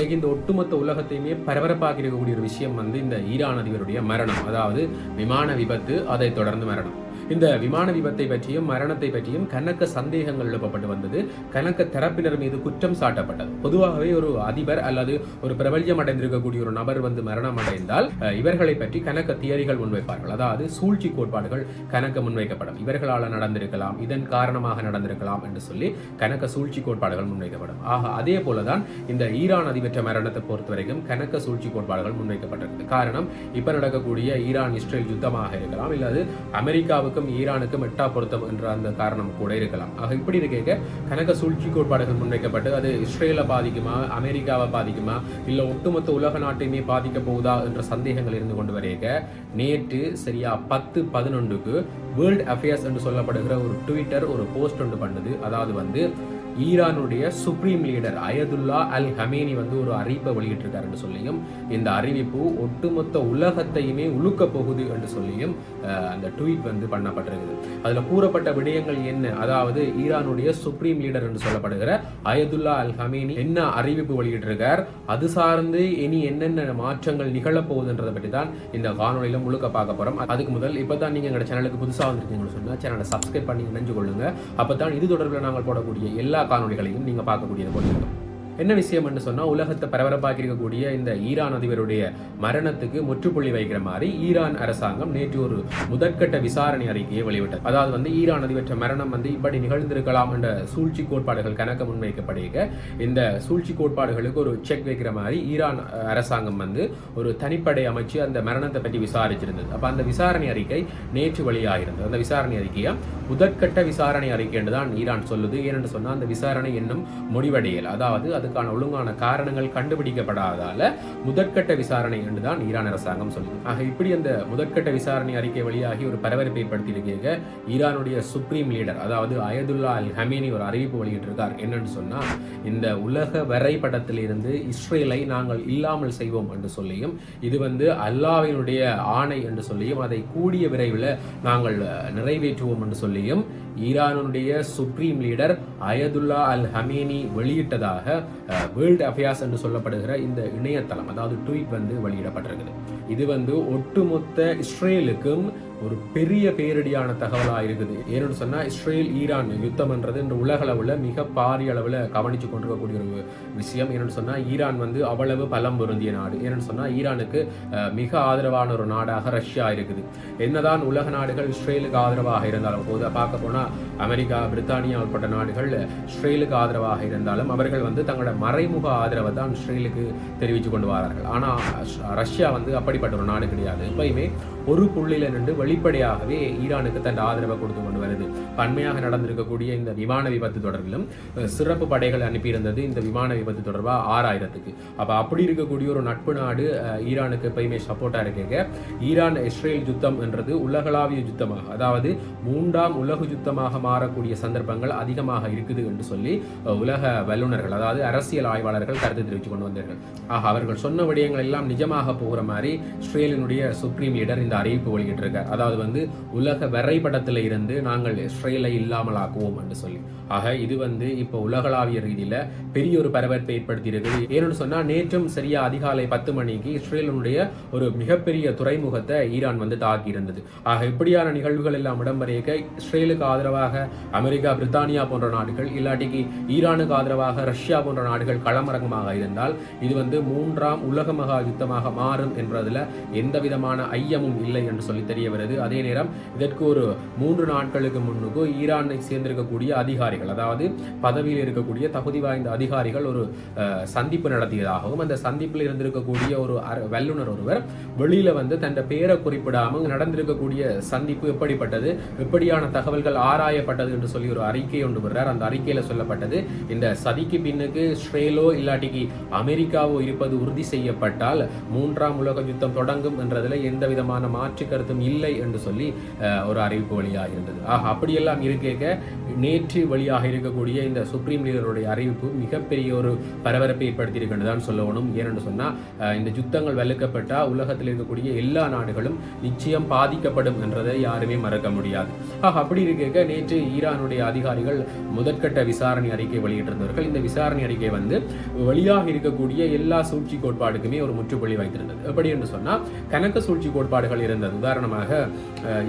இன்னைக்கு இந்த ஒட்டுமொத்த உலகத்தையுமே பரபரப்பாக்கி இருக்கக்கூடிய ஒரு விஷயம் வந்து இந்த ஈரான் அதிபருடைய மரணம். அதாவது விமான விபத்து அதை தொடர்ந்து மரணம். இந்த விமான விபத்தை பற்றியும் மரணத்தை பற்றியும் கணக்க சந்தேகங்கள் எழுப்பப்பட்டு வந்தது. கணக்க தரப்பினர் மீது குற்றம் சாட்டப்பட்டது. பொதுவாகவே ஒரு அதிபர் அல்லது ஒரு பிரபல்யம் அடைந்திருக்கக்கூடிய ஒரு நபர் வந்து மரணம் அடைந்தால் இவர்களை பற்றி கணக்க தியரிகள் முன்வைப்பார்கள். அதாவது சூழ்ச்சி கோட்பாடுகள் கணக்க முன்வைக்கப்படும். இவர்களால் நடந்திருக்கலாம் இதன் காரணமாக நடந்திருக்கலாம் என்று சொல்லி கணக்க சூழ்ச்சி கோட்பாடுகள் முன்வைக்கப்படும். ஆக அதே போலதான் இந்த ஈரான் அதிபற்ற மரணத்தை பொறுத்த வரைக்கும் கணக்க சூழ்ச்சி கோட்பாடுகள் முன்வைக்கப்பட்டிருக்கு காரணம் இப்ப நடக்கக்கூடிய ஈரான் இஸ்ரேல் யுத்தமாக இருக்கலாம் இல்லாது அமெரிக்காவுக்கு அமெரிக்காவுக்கும் ஈரானுக்கும் எட்டா பொருத்தம் என்ற அந்த காரணம் கூட இருக்கலாம். ஆக இப்படி இருக்க கணக்க சூழ்ச்சி கோட்பாடுகள் முன்வைக்கப்பட்டு அது இஸ்ரேலை பாதிக்குமா அமெரிக்காவை பாதிக்குமா இல்ல ஒட்டுமொத்த உலக நாட்டையுமே பாதிக்க போகுதா என்ற சந்தேகங்கள் இருந்து கொண்டு வரையக நேற்று சரியா பத்து பதினொன்றுக்கு வேர்ல்ட் அஃபேர்ஸ் என்று சொல்லப்படுகிற ஒரு ட்விட்டர் ஒரு போஸ்ட் ஒன்று பண்ணுது அதாவது வந்து ஈரானுடைய supreme leader Ayatollah Al Khamenei வந்து ஒரு அறிவிப்பை வெளியிட்டிருக்காருன்னு சொல்லியும் இந்த அறிவிப்பு ஒட்டுமொத்த உலகத்தையுமே உழுக்க போகுது என்று சொல்லியும் அந்த ட்வீட் வந்து பண்ணப்பட்டிருக்குது. அதில் கூறப்பட்ட விடயங்கள் என்ன? அதாவது ஈரானுடைய சுப்ரீம் லீடர் என்று சொல்லப்படுகிற அயதுல்லா அல் ஹமேனி என்ன அறிவிப்பு வெளியிட்டிருக்கார்? அது சார்ந்து இனி என்னென்ன மாற்றங்கள் நிகழப்போகுதுன்றதை பற்றி தான் இந்த காணொலியில முழுக்க பார்க்க போகிறோம் அதுக்கு முதல் இப்போ தான் நீங்கள் எங்கள் சேனலுக்கு புதுசாக வந்திருக்கீங்கன்னு சொன்னால் சேனலை சப்ஸ்கிரைப் பண்ணி இணைஞ்சு கொள்ளுங்க. அப்பதான் இது தொடர்பில் நாங்கள் போடக்கூடிய எல்லா காணொளிகளையும் நீங்கள் பார்க்கக்கூடியது போல இருக்கும். என்ன விஷயம் என்று சொன்னால் உலகத்தை பரபரப்பாக்கி இருக்கக்கூடிய இந்த ஈரான் அதிபருடைய மரணத்துக்கு முற்றுப்புள்ளி வைக்கிற மாதிரி ஈரான் அரசாங்கம் நேற்று ஒரு முதற்கட்ட விசாரணை அறிக்கையை வெளியிட்டது. அதாவது வந்து ஈரான் அதிபற்ற மரணம் வந்து இப்படி நிகழ்ந்திருக்கலாம் என்ற சூழ்ச்சி கோட்பாடுகள் கணக்க முன்வைக்கப்படுக இந்த சூழ்ச்சி கோட்பாடுகளுக்கு ஒரு செக் வைக்கிற மாதிரி ஈரான் அரசாங்கம் வந்து ஒரு தனிப்படை அமைச்சு அந்த மரணத்தை பற்றி விசாரிச்சிருந்தது. அப்போ அந்த விசாரணை அறிக்கை நேற்று வெளியாகிருந்தது அந்த விசாரணை அறிக்கையை முதற்கட்ட விசாரணை அறிக்கை என்று தான் ஈரான் சொல்லுது. ஏனென்று சொன்னால் அந்த விசாரணை இன்னும் முடிவடையல். அதாவது அதுக்கான ஒழுங்கான காரணங்கள் கண்டுபிடிக்கப்படாதால முதற்கட்ட விசாரணை என்று தான் ஈரான் அரசாங்கம் சொல்லுது. ஆக இப்படி அந்த முதற்கட்ட விசாரணை அறிக்கை வழியாகி ஒரு பரபரப்பை ஏற்படுத்தியிருக்க ஈரானுடைய சுப்ரீம் லீடர் அதாவது அயதுல்லா அல் ஹமீனி ஒரு அறிவிப்பு வெளியிட்டிருக்கார். என்னன்னு சொன்னால் இந்த உலக வரைபடத்திலிருந்து இஸ்ரேலை நாங்கள் இல்லாமல் செய்வோம் என்று சொல்லியும் இது வந்து அல்லாவினுடைய ஆணை என்று சொல்லியும் அதை கூடிய விரைவில் நாங்கள் நிறைவேற்றுவோம் என்று சொல்லியும் ஈரானுடைய supreme leader Ayatollah al Khamenei வெளியிட்டதாக world affairs என்று சொல்லப்படுகிற இந்த இணையதளம் அதாவது ட்வீட் வந்து வெளியிடப்பட்டிருக்குது. இது வந்து ஒட்டுமொத்த இஸ்ரேலுக்கும் ஒரு பெரிய பேரிடியான தகவலாக இருக்குது. ஏன்னு சொன்னால் இஸ்ரேல் ஈரான் யுத்தம்ன்றது இந்த உலகளவில் மிக பாரிய அளவில் கவனித்து கொண்டிருக்கக்கூடிய ஒரு விஷயம். ஏன்னு சொன்னால் ஈரான் வந்து அவ்வளவு பலம் பொருந்திய நாடு. ஏன்னு சொன்னால் ஈரானுக்கு மிக ஆதரவான ஒரு நாடாக ரஷ்யா இருக்குது. என்னதான் உலக நாடுகள் இஸ்ரேலுக்கு ஆதரவாக இருந்தாலும் போது பார்க்க போனால் அமெரிக்கா பிரித்தானியா உட்பட்ட நாடுகள் இஸ்ரேலுக்கு ஆதரவாக இருந்தாலும் அவர்கள் வந்து தங்களோட மறைமுக ஆதரவை தான் இஸ்ரேலுக்கு தெரிவித்து கொண்டு வரார்கள். ஆனா ரஷ்யா வந்து அப்படிப்பட்ட ஒரு நாடு கிடையாது. எப்பயுமே ஒரு புள்ளியில் நின்று வெளிப்படையாகவே ஈரானுக்கு தன் ஆதரவை கொடுத்து கொண்டு வருது. பன்மையாக நடந்திருக்கக்கூடிய இந்த விமான விபத்து தொடர்பிலும் சிறப்பு படைகள் அனுப்பியிருந்தது இந்த விமான விபத்து தொடர்பாக ஆறாயிரத்துக்கு. அப்போ அப்படி இருக்கக்கூடிய ஒரு நட்பு நாடு ஈரானுக்கு எப்பயுமே சப்போர்ட்டா இருக்க ஈரான் இஸ்ரேல் யுத்தம் என்றது உலகளாவிய யுத்தமாக அதாவது மூன்றாம் உலக யுத்தமாக மாறக்கூடிய சந்தர்ப்பங்கள் அதிகமாக இருக்குது என்று சொல்லி உலக வல்லுநர்கள் அதாவது அரசியல் ஆய்வாளர்கள் கருத்து தெரிவித்து கொண்டு வந்தார்கள். ஆக அவர்கள் சொன்ன விடயங்கள் எல்லாம் நிஜமாக போகிற மாதிரி இஸ்ரேலினுடைய சுப்ரீம் லீடர் இந்த அறிவிப்பு வெளியிட்டிருக்கார் அதாவது வந்து உலக வரைபடத்தில் இருந்து நாங்கள் இஸ்ரேலை இல்லாமல் ஆக்குவோம் என்று சொல்லி. ஆக இது வந்து இப்போ உலகளாவிய ரீதியில பெரிய ஒரு பரபரப்பை ஏற்படுத்தி இருக்குது ஏன்னு சொன்னால் நேற்றும் சரியா அதிகாலை பத்து மணிக்கு இஸ்ரேலினுடைய ஒரு மிகப்பெரிய துறைமுகத்தை ஈரான் வந்து தாக்கி இருந்தது ஆக இப்படியான நிகழ்வுகள் எல்லாம் இடம்பெறைய இஸ்ரேலுக்கு ஆதரவாக அமெரிக்கா பிரித்தானியா போன்ற நாடுகள் இல்லாட்டிக்கு ஈரானுக்கு ஆதரவாக ரஷ்யா போன்ற நாடுகள் களமரங்கமாக இருந்தால் இது வந்து மூன்றாம் உலக மகா யுத்தமாக மாறும் என்பதில் எந்த விதமான ஐயமும் இல்லை என்று சொல்லி தெரிய வருது அதே நேரம் இதற்கு ஒரு மூன்று நாட்களுக்கு முன்னுக்கு ஈரானை சேர்ந்திருக்கக்கூடிய அதிகாரிகள் அதாவது பதவியில் இருக்கக்கூடிய தகுதி வாய்ந்த அதிகாரிகள் ஒரு சந்திப்பு நடத்தியதாகவும் அந்த சந்திப்பில் இருந்திருக்கக்கூடிய ஒரு வல்லுநர் ஒருவர் வெளியில வந்து தன் பேரை குறிப்பிடாமல் நடந்திருக்கக்கூடிய சந்திப்பு எப்படிப்பட்டது எப்படியான தகவல்கள் ஆராயப்பட்டது என்று சொல்லி ஒரு அறிக்கை ஒன்று வர்றார் அந்த அறிக்கையில் சொல்லப்பட்டது இந்த சதிக்கு பின்னுக்கு ஸ்ரேலோ இல்லாட்டிக்கு அமெரிக்காவோ இருப்பது உறுதி செய்யப்பட்டால் மூன்றாம் உலக யுத்தம் தொடங்கும் என்றதில் எந்த விதமான மாற்று கருத்தும் இல்லை என்று சொல்லி ஒரு அறிவிப்பு வழியாக இருந்தது. ஆக அப்படியெல்லாம் இருக்க நேற்று வழியாக இருக்கக்கூடிய இந்த சுப்ரீம் லீடருடைய அறிவிப்பு மிகப்பெரிய ஒரு பரபரப்பை ஏற்படுத்தி தான் சொல்லணும் ஏனென்று சொன்னால் இந்த யுத்தங்கள் வலுக்கப்பட்டால் உலகத்தில் இருக்கக்கூடிய எல்லா நாடுகளும் நிச்சயம் பாதிக்கப்படும் என்றதை யாருமே மறக்க முடியாது. ஆக அப்படி இருக்க நேற்று ஈரானுடைய அதிகாரிகள் முதற்கட்ட விசாரணை அறிக்கை வெளியிட்டிருந்தார்கள் இந்த விசாரணை அறிக்கை வந்து வழியாக இருக்கக்கூடிய எல்லா சூழ்ச்சி கோட்பாடுக்குமே ஒரு முற்றுப்புள்ளி வைத்திருந்தது. எப்படி என்று சொன்னால் கணக்கு சூழ்ச்சி கோட்பாடுகள் இருந்தது. உதாரணமாக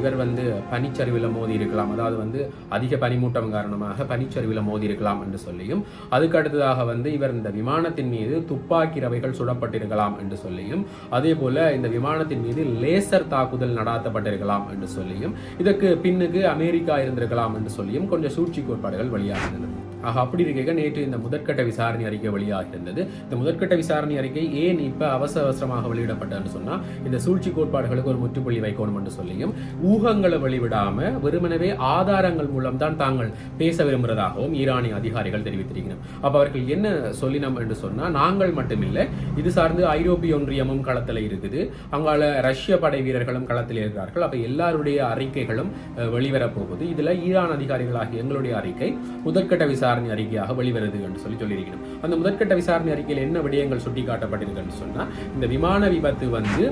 இவர் வந்து பனிச்சரிவில் மோதி இருக்கலாம். அதாவது வந்து அதிக பனிமூட்டம் காரணமாக பனிச்சரிவில் மோதி இருக்கலாம் என்று சொல்லியும் அதுக்கடுத்ததாக வந்து இவர் இந்த விமானத்தின் மீது துப்பாக்கி ரவைகள் சுடப்பட்டிருக்கலாம் என்று சொல்லியும் அதே போல இந்த விமானத்தின் மீது லேசர் தாக்குதல் நடாத்தப்பட்டிருக்கலாம் என்று சொல்லியும் இதற்கு பின்னுக்கு அமெரிக்கா இருந்திருக்கலாம் என்று சொல்லியும் கொஞ்சம் சூழ்ச்சி கோட்பாடுகள் வெளியாகின்றன ஆக அப்படி இருக்க நேற்று இந்த முதற்கட்ட விசாரணை அறிக்கை வெளியாக இருந்தது. இந்த முதற்கட்ட விசாரணை அறிக்கை ஏன் இப்ப அவசர அவசரமாக வெளியிடப்பட்டதுன்னு சொன்னா இந்த சூழ்ச்சி கோட்பாடுகளுக்கு ஒரு முற்றுப்புள்ளி வைக்கணும் என்று சொல்லியும் ஊகங்களை வெளிவிடாம வெறுமனவே ஆதாரங்கள் மூலம் தான் தாங்கள் பேச விரும்புகிறதாகவும் ஈரானிய அதிகாரிகள் தெரிவித்திருக்கிறோம் அப்போ அவர்கள் என்ன சொல்லினோம் என்று சொன்னா நாங்கள் மட்டுமில்லை இது சார்ந்து ஐரோப்பிய ஒன்றியமும் களத்தில் இருக்குது. அங்கால ரஷ்ய படை வீரர்களும் களத்தில் இருக்கிறார்கள். அப்ப எல்லாருடைய அறிக்கைகளும் வெளிவரப்போகுது வெளிவரப் போகுது. இதுல ஈரான் அதிகாரிகளாகிய எங்களுடைய அறிக்கை முதற்கட்ட விசாரணை அறிக்கையாக வெளிவருது என்று சொல்லி சொல்லியிருக்கிறோம் அந்த முதற்கட்ட விசாரணை அறிக்கையில் என்ன விடயங்கள் சுட்டிக்காட்டப்பட்டிருக்கு சொன்னால் சொன்னா இந்த விமான விபத்து வந்து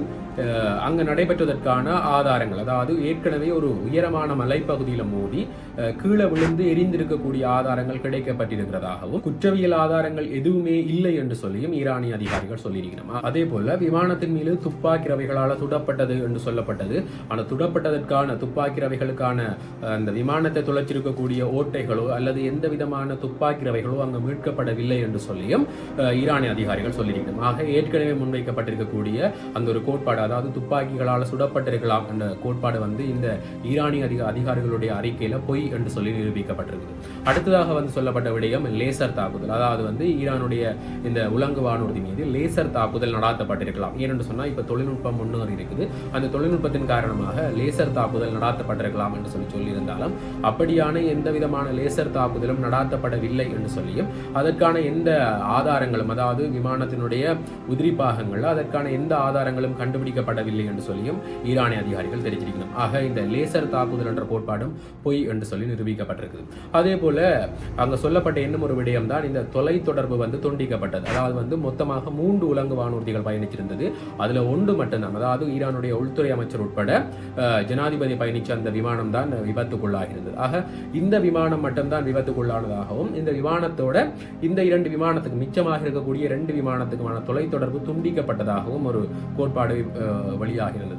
அங்கு நடைபெற்றதற்கான ஆதாரங்கள். அதாவது ஏற்கனவே ஒரு உயரமான மலைப்பகுதியில் மோதி கீழே விழுந்து எரிந்திருக்கக்கூடிய ஆதாரங்கள் கிடைக்கப்பட்டிருக்கிறதாகவும் குற்றவியல் ஆதாரங்கள் எதுவுமே இல்லை என்று சொல்லியும் ஈரானிய அதிகாரிகள் சொல்லியிருக்கிறோம். அதே போல விமானத்தின் மீது துப்பாக்கி ரவைகளால் சுடப்பட்டது என்று சொல்லப்பட்டது. ஆனால் சுடப்பட்டதற்கான துப்பாக்கி ரவைகளுக்கான அந்த விமானத்தை துளைச்சிருக்கக்கூடிய ஓட்டைகளோ அல்லது எந்த விதமான துப்பாக்கி ரவைகளோ அங்கு மீட்கப்படவில்லை என்று சொல்லியும் ஈரானிய அதிகாரிகள் சொல்லியிருக்கிறோம். ஆக ஏற்கனவே முன்வைக்கப்பட்டிருக்கக்கூடிய அந்த ஒரு கோட்பாடு அதாவது துப்பாக்கிகளால் சுடப்பட்டிருக்கலாம் என்ற கோட்பாடு வந்து இந்த ஈரானிய அதிக அதிகாரிகளுடைய அறிக்கையில் பொய் என்று சொல்லி நிரூபிக்கப்பட்டிருக்குது. அடுத்ததாக வந்து சொல்லப்பட்ட விடயம் லேசர் தாக்குதல். அதாவது வந்து ஈரானுடைய இந்த உலங்கு வானூர்தி மீது லேசர் தாக்குதல் நடாத்தப்பட்டிருக்கலாம். ஏனென்று சொன்னால் இப்போ தொழில்நுட்பம் முன்னேறி இருக்குது. அந்த தொழில்நுட்பத்தின் காரணமாக லேசர் தாக்குதல் நடாத்தப்பட்டிருக்கலாம் என்று சொல்லி சொல்லியிருந்தாலும் அப்படியான எந்த விதமான லேசர் தாக்குதலும் நடாத்தப்படவில்லை என்று சொல்லியும் அதற்கான எந்த ஆதாரங்களும் அதாவது விமானத்தினுடைய உதிரி பாகங்கள் அதற்கான எந்த ஆதாரங்களும் கண்டுபிடிக்க கண்டுபிடிக்கப்படவில்லை என்று சொல்லியும் ஈரானிய அதிகாரிகள் தெரிவிச்சிருக்கணும் ஆக இந்த லேசர் தாக்குதல் என்ற கோட்பாடும் பொய் என்று சொல்லி நிரூபிக்கப்பட்டிருக்குது. அதே போல அங்கே சொல்லப்பட்ட இன்னும் ஒரு விடயம் தான் இந்த தொலைத்தொடர்பு வந்து துண்டிக்கப்பட்டது. அதாவது வந்து மொத்தமாக மூன்று உலங்கு வானூர்திகள் பயணிச்சிருந்தது அதில் ஒன்று மட்டும்தான். அதாவது ஈரானுடைய உள்துறை அமைச்சர் உட்பட ஜனாதிபதி பயணித்த அந்த விமானம் தான் விபத்துக்குள்ளாகிருந்தது ஆக இந்த விமானம் மட்டும்தான் விபத்துக்குள்ளானதாகவும் இந்த விமானத்தோட இந்த இரண்டு விமானத்துக்கு மிச்சமாக இருக்கக்கூடிய ரெண்டு விமானத்துக்குமான தொலைத்தொடர்பு துண்டிக்கப்பட்டதாகவும் ஒரு கோட்பாடு அஹ்,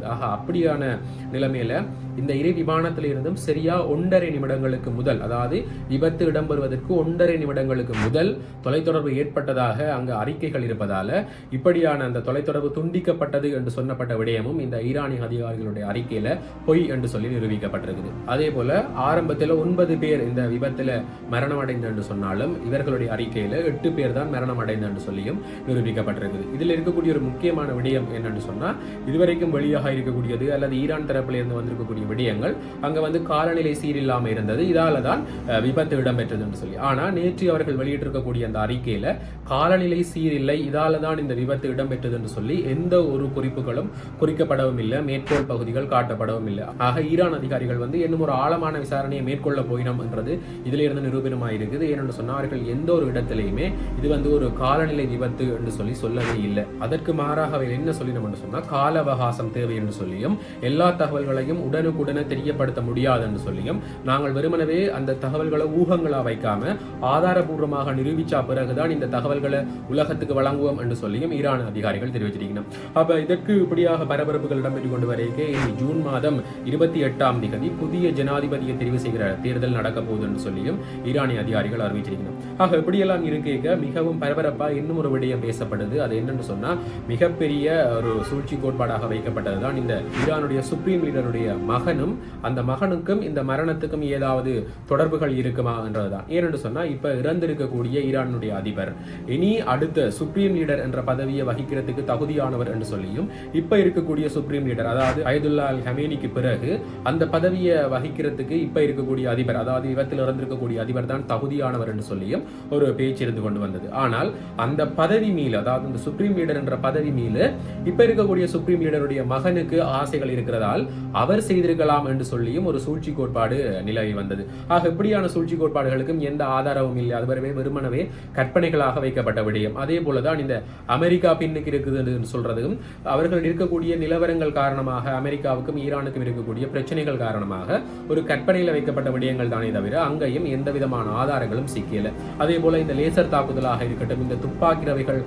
ஆக அப்படியான நிலைமையில இந்த இரு விமானத்திலிருந்தும் சரியா ஒன்றரை நிமிடங்களுக்கு முதல் அதாவது விபத்து இடம்பெறுவதற்கு ஒன்றரை நிமிடங்களுக்கு முதல் தொலைத்தொடர்பு ஏற்பட்டதாக அங்கு அறிக்கைகள் இருப்பதால இப்படியான அந்த தொலைத்தொடர்பு துண்டிக்கப்பட்டது என்று சொன்னப்பட்ட விடயமும் இந்த ஈரானிய அதிகாரிகளுடைய அறிக்கையில பொய் என்று சொல்லி நிரூபிக்கப்பட்டிருக்குது. அதே போல ஆரம்பத்தில் ஒன்பது பேர் இந்த விபத்துல மரணம் அடைந்த என்று சொன்னாலும் இவர்களுடைய அறிக்கையில எட்டு பேர் தான் மரணம் அடைந்த என்று சொல்லியும் நிரூபிக்கப்பட்டிருக்குது. இதில் இருக்கக்கூடிய ஒரு முக்கியமான விடயம் என்னன்னு சொன்னா இதுவரைக்கும் வெளியாக இருக்கக்கூடியது அல்லது ஈரான் தரப்பிலிருந்து வந்திருக்கக்கூடிய விடயங்கள் அங்க வந்து காலநிலை சீரில்லாமல் இருந்தது. இதால தான் விபத்து இடம்பெற்றது என்று சொல்லி. ஆனால் நேற்று அவர்கள் வெளியிட்டிருக்கக்கூடிய அந்த அறிக்கையில காலநிலை சீரில்லை இதால தான் இந்த விபத்து இடம்பெற்றது என்று சொல்லி எந்த ஒரு குறிப்புகளும் குறிக்கப்படவும் இல்லை மேற்கோள் பகுதிகள் காட்டப்படவும் இல்லை. ஆக ஈரான் அதிகாரிகள் வந்து இன்னும் ஒரு ஆழமான விசாரணையை மேற்கொள்ள போயினோம் என்றது இதுல இருந்து நிரூபணமாக இருக்குது ஏனென்று சொன்னால் அவர்கள் எந்த ஒரு இடத்திலையுமே இது வந்து ஒரு காலநிலை விபத்து என்று சொல்லி சொல்லவே இல்லை. அதற்கு மாறாக அவர் என்ன சொல்லினோம் என்று சொன்னா கால அவகாசம் தேவை என்று சொல்லியும் எல்லா தகவல்களையும் உடனுக்குடனே தெரியப்படுத்த முடியாது என்று சொல்லியும் நாங்கள் வெறுமனவே அந்த தகவல்களை ஊகங்களா வைக்காம ஆதாரபூர்வமாக நிரூபிச்சா பிறகுதான் இந்த தகவல்களை உலகத்துக்கு வழங்குவோம் என்று சொல்லியும் ஈரான் அதிகாரிகள் தெரிவிச்சிருக்கணும் அப்ப இதற்கு இப்படியாக பரபரப்புகள் இடம்பெற்று கொண்டு வரைக்கே ஜூன் மாதம் இருபத்தி எட்டாம் திகதி புதிய ஜனாதிபதியை தெரிவு செய்கிற தேர்தல் நடக்க போகுது என்று சொல்லியும் ஈரானிய அதிகாரிகள் அறிவிச்சிருக்கணும் ஆக இப்படியெல்லாம் இருக்க மிகவும் பரபரப்பா இன்னும் ஒரு விடயம் பேசப்படுது. அது என்னன்னு சொன்னா மிகப்பெரிய ஒரு சூழ்ச்சி கோட்பாடாக வைக்கப்பட்டது தான் இந்த ஈரானுடைய சுப்ரீம் லீடருடைய மகனும் அந்த மகனுக்கும் இந்த மரணத்துக்கும் ஏதாவது தொடர்புகள் இருக்குமா என்றது தான் ஏனென்று சொன்னால் இப்போ இறந்திருக்கக்கூடிய ஈரானுடைய அதிபர். இனி அடுத்த சுப்ரீம் லீடர் என்ற பதவியை வகிக்கிறதுக்கு தகுதியானவர் என்று சொல்லியும் இப்போ இருக்கக்கூடிய சுப்ரீம் லீடர் அதாவது அயதுல்லா அல் ஹமேனிக்கு பிறகு அந்த பதவியை வகிக்கிறதுக்கு இப்போ இருக்கக்கூடிய அதிபர் அதாவது இவத்தில் இறந்திருக்கக்கூடிய அதிபர் தான் தகுதியானவர் என்று சொல்லியும் ஒரு பேச்சு இருந்து கொண்டு வந்தது. ஆனால் அந்த பதவி மீது அதாவது இந்த சுப்ரீம் லீடர் என்ற பதவி மீது இப்போ இருக்கக்கூடிய சுப்ரீம் லீடருடைய மகனுக்கு ஆசைகள் இருக்கிறதால் அவர் செய்திருக்கலாம் என்று சொல்லியும் ஒரு சூழ்ச்சி கோட்பாடு நிலவி வந்தது. ஆக இப்படியான சூழ்ச்சி கோட்பாடுகளுக்கும் எந்த ஆதாரமும் இல்லை. அதுவரவே வெறுமனவே கற்பனைகளாக வைக்கப்பட்ட விடயம். அதே போலதான் இந்த அமெரிக்கா பின்னுக்கு இருக்குது என்று சொல்றதும் அவர்கள் இருக்கக்கூடிய நிலவரங்கள் காரணமாக அமெரிக்காவுக்கும் ஈரானுக்கும் இருக்கக்கூடிய பிரச்சனைகள் காரணமாக ஒரு கற்பனையில் வைக்கப்பட்ட விடயங்கள் தானே தவிர அங்கேயும் எந்த விதமான ஆதாரங்களும் சிக்கியல அதே போல இந்த லேசர் தாக்குதலாக இருக்கட்டும் இந்த துப்பாக்கி ரவைகள்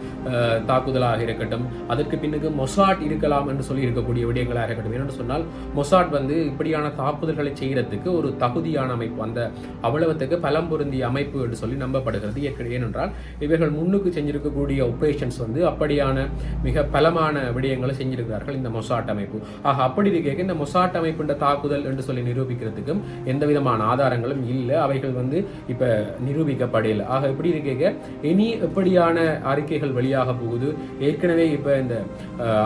தாக்குதலாக இருக்கட்டும் அதற்கு பின்னுக்கு மொசாட் இருக்கலாம் என்று சொல்லி இருக்கக்கூடிய விடயங்களாக இருக்கட்டும். என்னென்னு சொன்னால் மொசாட் வந்து இப்படியான தாக்குதல்களை செய்கிறதுக்கு ஒரு தகுதியான அமைப்பு. அந்த அவ்வளவுத்துக்கு பலம் பொருந்திய அமைப்பு என்று சொல்லி நம்பப்படுகிறது. ஏனென்றால் இவர்கள் முன்னுக்கு செஞ்சிருக்கக்கூடிய ஆபரேஷன்ஸ் வந்து அப்படியான மிக பலமான விடயங்களை செஞ்சிருக்கிறார்கள் இந்த மொசாட் அமைப்பு. ஆக அப்படி இருக்க இந்த மொசாட் அமைப்புன்ற தாக்குதல் என்று சொல்லி நிரூபிக்கிறதுக்கும் எந்த விதமான ஆதாரங்களும் இல்லை. அவைகள் வந்து இப்ப நிரூபிக்கப்படல ஆக இப்படி இருக்க இனி எப்படியான அறிக்கைகள் வெளியாக போகுது. ஏற்கனவே இப்ப இந்த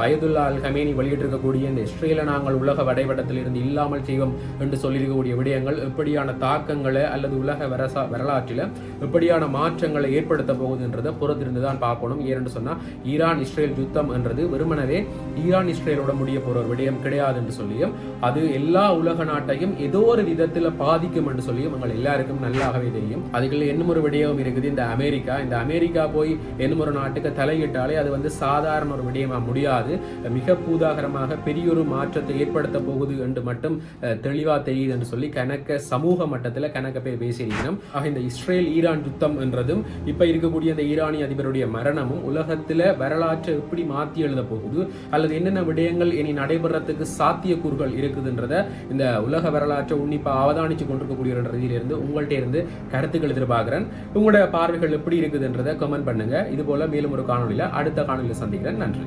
அயதுல்லா அல் கமேனி வெளியிட்டிருக்கக்கூடிய இந்த இஸ்ரேல நாங்கள் உலக வரைபடத்தில் இருந்து இல்லாமல் செய்வோம் என்று சொல்லியிருக்கக்கூடிய விடயங்கள் எப்படியான தாக்கங்களை அல்லது உலக வரசா வரலாற்றில் எப்படியான மாற்றங்களை ஏற்படுத்த போகுதுன்றதை புறத்திருந்து தான் பார்க்கணும் ஏன்னு சொன்னா ஈரான் இஸ்ரேல் யுத்தம் என்றது வெறுமனவே ஈரான் இஸ்ரேலோட முடிய போகிற ஒரு விடயம் கிடையாது என்று சொல்லியும் அது எல்லா உலக நாட்டையும் ஏதோ ஒரு விதத்தில் பாதிக்கும் என்று சொல்லியும் உங்கள் எல்லாருக்கும் நல்லாகவே தெரியும். அதுக்குள்ள இன்னும் ஒரு விடயம் இருக்குது. இந்த அமெரிக்கா இந்த அமெரிக்கா போய் இன்னும் ஒரு நாட்டுக்கு தலையிட்டாலே அது வந்து சாதாரண ஒரு விடயமா முடியாது. மிக பூதாகரமாக பெரியொரு மாற்றத்தை ஏற்படுத்த போகுது என்று மட்டும் தெளிவாக தெரியுது என்று சொல்லி கணக்க சமூக மட்டத்தில் கணக்க பேர் பேசியிருக்கணும். ஆக இந்த இஸ்ரேல் ஈரான் யுத்தம் என்றதும் இப்போ இருக்கக்கூடிய இந்த ஈரானிய அதிபருடைய மரணமும் உலகத்தில் வரலாற்றை எப்படி மாற்றி எழுத போகுது அல்லது என்னென்ன விடயங்கள் இனி நடைபெறத்துக்கு சாத்தியக்கூறுகள் இருக்குதுன்றத இந்த உலக வரலாற்றை உன்னிப்பாக அவதானித்து கொண்டிருக்கக்கூடிய ரீதியிலிருந்து உங்கள்கிட்ட இருந்து கருத்துக்கள் எதிர்பார்க்குறேன். உங்களோட பார்வைகள் எப்படி இருக்குதுன்றதை கமெண்ட் பண்ணுங்கள் இதுபோல் மேலும் ஒரு காணொலியில் அடுத்த காணொலியில் சந்திக்கிறேன். நன்றி.